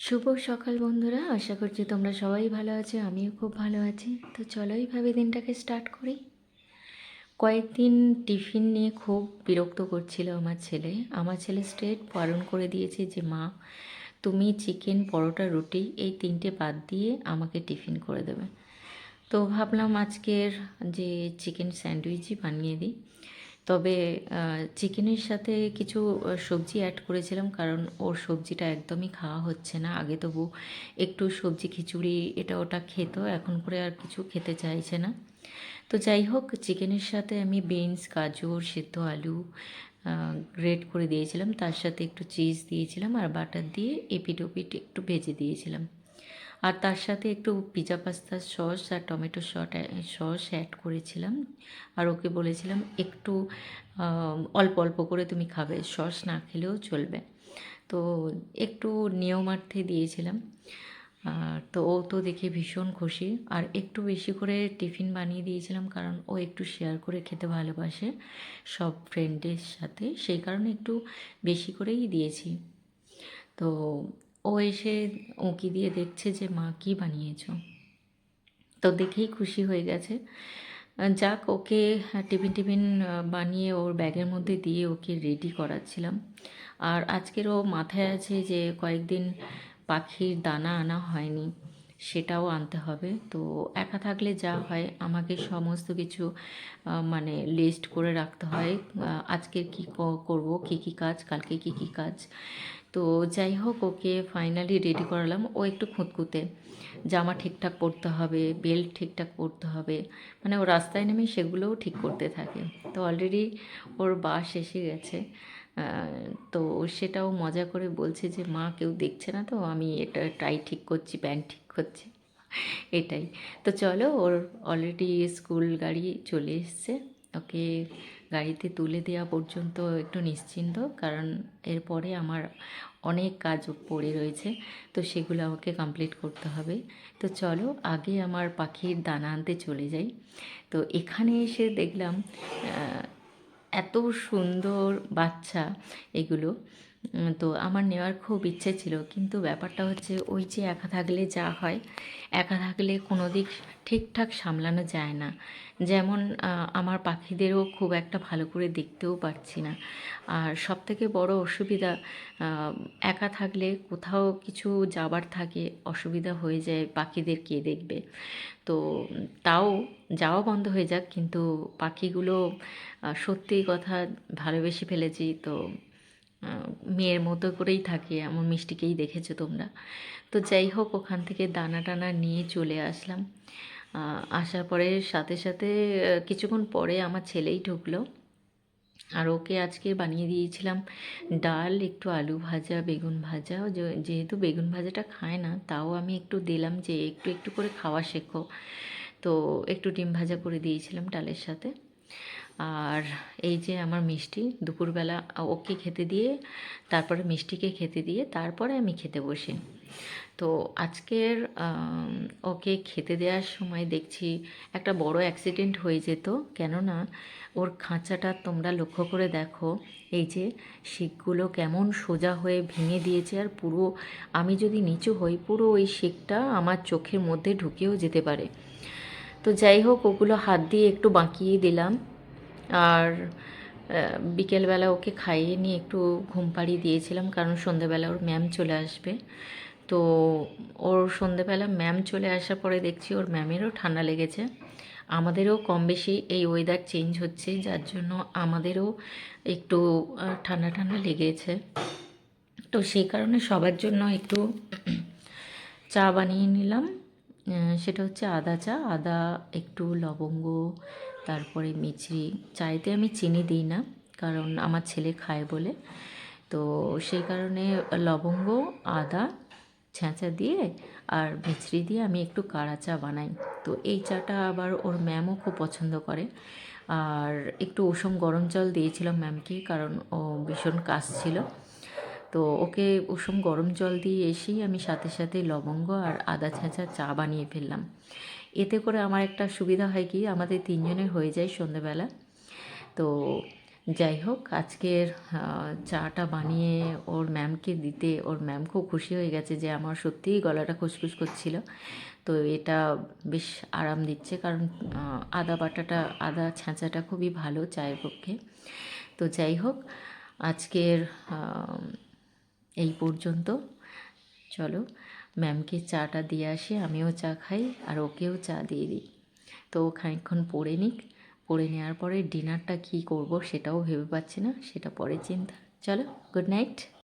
শুভ সকাল বন্ধুরা, আশা করছি তোমরা সবাই ভালো আছো, আমিও খুব ভালো আছি। তো চলো এইভাবে দিনটাকে স্টার্ট করি। কয়েকদিন টিফিন নিয়ে খুব বিরক্ত করছিল আমার ছেলে। আমার ছেলে স্ট্রেট বারণ করে দিয়েছে যে, মা, তুমি চিকেন পরোটা, রুটি এই তিনটে বাদ দিয়ে আমাকে টিফিন করে দেবে। তো ভাবলাম আজকের যে চিকেন স্যান্ডউইচই বানিয়ে দিই। তবে চিকেনের সাথে কিছু সবজি অ্যাড করেছিলাম কারণ ওর সবজিটা একদমই খাওয়া হচ্ছে না। আগে তবু একটু সবজি খিচুড়ি এটা ওটা খেত, এখন করে আর কিছু খেতে চাইছে না। তো যাই হোক, চিকেনের সাথে আমি বিনস গাজর, সেদ্ধ আলু গ্রেট করে দিয়েছিলাম। তার সাথে একটু চিজ দিয়েছিলাম আর বাটার দিয়ে এপিট ওপিট একটু ভেজে দিয়েছিলাম। আর তার সাথে একটু পিজা পাস্তার সস আর টমেটো শট সস অ্যাড করেছিলাম। আর ওকে বলেছিলাম, একটু অল্প অল্প করে তুমি খাবে সস না খেলেও চলবে। তো একটু নিয়মার্থে দিয়েছিলাম। আর তো ও তো দেখে ভীষণ খুশি। আর একটু বেশি করে টিফিন বানিয়ে দিয়েছিলাম কারণ ও একটু শেয়ার করে খেতে ভালোবাসে সব ফ্রেন্ডের সাথে। সেই কারণে একটু বেশি করেই দিয়েছি। তো ও এসে উঁকি দিয়ে দেখছে যে, মা, কী বানিয়েছ? তো দেখেই খুশি হয়ে গেছে। যাক, ওকে টিফিন টিফিন বানিয়ে ওর ব্যাগের মধ্যে দিয়ে ওকে রেডি করাচ্ছিলাম। আর আজকের ও মাথায় আছে যে, কয়েকদিন পাখির দানা আনা হয়নি। সেটাও আনতে হবে। তো একা থাকলে যা হয় আমাকে সমস্ত কিছু মানে লিস্ট করে রাখতে হয় আজকের কী করব কী কী কাজ কালকে কী কী কাজ। তো যাই হোক ওকে ফাইনালি রেডি করালাম। ও একটু খুঁতকুতে জামা ঠিকঠাক পরতে হবে বেল্ট ঠিকঠাক পরতে হবে মানে ও রাস্তায় নেমে সেগুলোও ঠিক করতে থাকে। তো অলরেডি ওর বাস এসে গেছে। তো সেটাও মজা করে বলছে যে, মা, কেউ দেখছে না তো? আমি এটা টাই ঠিক করছি প্যান্ট ঠিক করছি। এটাই। তো চলো, ওর অলরেডি স্কুল গাড়ি চলে এসছে। ওকে গাড়িতে তুলে দেওয়া পর্যন্ত একটু নিশ্চিন্ত, কারণ এরপরে আমার অনেক কাজ পড়ে রয়েছে, তো সেগুলো আমাকে কমপ্লিট করতে হবে। তো চলো, আগে আমার পাখির দানা আনতে চলে যাই। তো এখানে এসে দেখলাম এত সুন্দর বাচ্চা এগুলো। তো আমার নেওয়ার খুব ইচ্ছে ছিল কিন্তু ব্যাপারটা হচ্ছে ওই যে একা থাকলে যা হয় একা থাকলে কোনো দিক ঠিকঠাক সামলানো যায় না। যেমন আমার পাখিদেরও খুব একটা ভালো করে দেখতেও পারছি না। আর সব থেকে বড় অসুবিধা একা থাকলে কোথাও কিছু যাবার থাকে অসুবিধা হয়ে যায় পাখিদের কে দেখবে? তো তাও যাওয়া বন্ধ হয়ে যাক কিন্তু পাখিগুলো আহ, সত্যিই কথা ভালোবেসে ফেলেছি তো মেয়ের মতো করেই থাকে এমন মিষ্টিকেই দেখেছ তোমরা। তো যাই হোক, ওখান থেকে দানা টানা নিয়ে চলে আসলাম। আসার পরে সাথে সাথে কিছুক্ষণ পরে আমার ছেলেই ঢুকলো। আর ওকে আজকে বানিয়ে দিয়েছিলাম ডাল, একটু আলু ভাজা, বেগুন ভাজা। যেহেতু বেগুন ভাজাটা খায় না, তাও আমি একটু দিলাম যে, একটু একটু করে খাওয়া শেখো। তো একটু ডিম ভাজা করে দিয়েছিলাম ডালের সাথে। আর এই যে আমার মিষ্টি, দুপুরবেলা ওকে খেতে দিয়ে, তারপরে মিষ্টিকে খেতে দিয়ে, তারপরে আমি খেতে বসি। তো আজকের ওকে খেতে দেওয়ার সময় দেখছি একটা বড় অ্যাক্সিডেন্ট হয়ে যেত। কেননা ওর খাঁচাটা তোমরা লক্ষ্য করে দেখো, এই যে শিকগুলো কেমন সোজা হয়ে ভেঙে দিয়েছে আর পুরো, আমি যদি নিচু হই, পুরো ওই শিকটা আমার চোখের মধ্যে ঢুকেও যেতে পারে। তো যাই হোক, ওগুলো হাত দিয়ে একটু বাঁকিয়ে দিলাম। আর বিকেলবেলা ওকে খাইয়ে নিয়ে একটু ঘুম পাড়িয়ে দিয়েছিলাম, কারণ সন্ধেবেলা ওর ম্যাম চলে আসবে। তো ওর সন্ধেবেলা ম্যাম চলে আসার পরে দেখছি ওর ম্যামেরও ঠান্ডা লেগেছে। আমাদেরও কম বেশি এই ওয়েদার চেঞ্জ হচ্ছে, যার জন্য আমাদেরও একটু ঠান্ডা ঠান্ডা লেগেছে। তো সেই কারণে সবার জন্য একটু চা বানিয়ে নিলাম। সেটা হচ্ছে আদা চা। আদা, একটু লবঙ্গ তারপরে মিছরি, চাইতে আমি চিনি দিই না, কারণ আমার ছেলে খায় বলে। তো সেই কারণে লবঙ্গ, আদা, ছেঁচা দিয়ে আর মিছরি দিয়ে আমি একটু কাড়া চা বানাই। তো এই চাটা আবার ওর ম্যামও খুব পছন্দ করে। আর একটু উষম গরম জল দিয়েছিলাম ম্যামকে, কারণ ও ভীষণ কাশ ছিল। তো ওকে উষম গরম জল দিয়ে এসেই আমি সাথে সাথে লবঙ্গ আর আদা ছেঁচা চা বানিয়ে ফেললাম। এতে করে আমার একটা সুবিধা হয় কি, আমাদের তিনজনের হয়ে যায় সন্ধেবেলা। তো যাই হোক, আজকের চাটা বানিয়ে ওর ম্যামকে দিতে ওর ম্যাম খুব খুশি হয়ে গেছে যে আমার সত্যিই গলাটা খুসখুস করছিল। তো এটা বেশ আরাম দিচ্ছে কারণ আদা বাটাটা, আদা ছাঁচাটা খুবই ভালো চায়ের পক্ষে। তো যাই হোক, আজকের এই পর্যন্ত। চলো। ম্যামকে চাটা দিয়ে আসি, আমিও চা খাই আর ওকেও চা দিয়ে দিই। তো খানিকক্ষণ পড়ে নিক, পড়ে নেওয়ার পরে ডিনারটা কি করব সেটাও ভেবে পাচ্ছি না, সেটা পরে চিন্তা। চলো, গুড নাইট।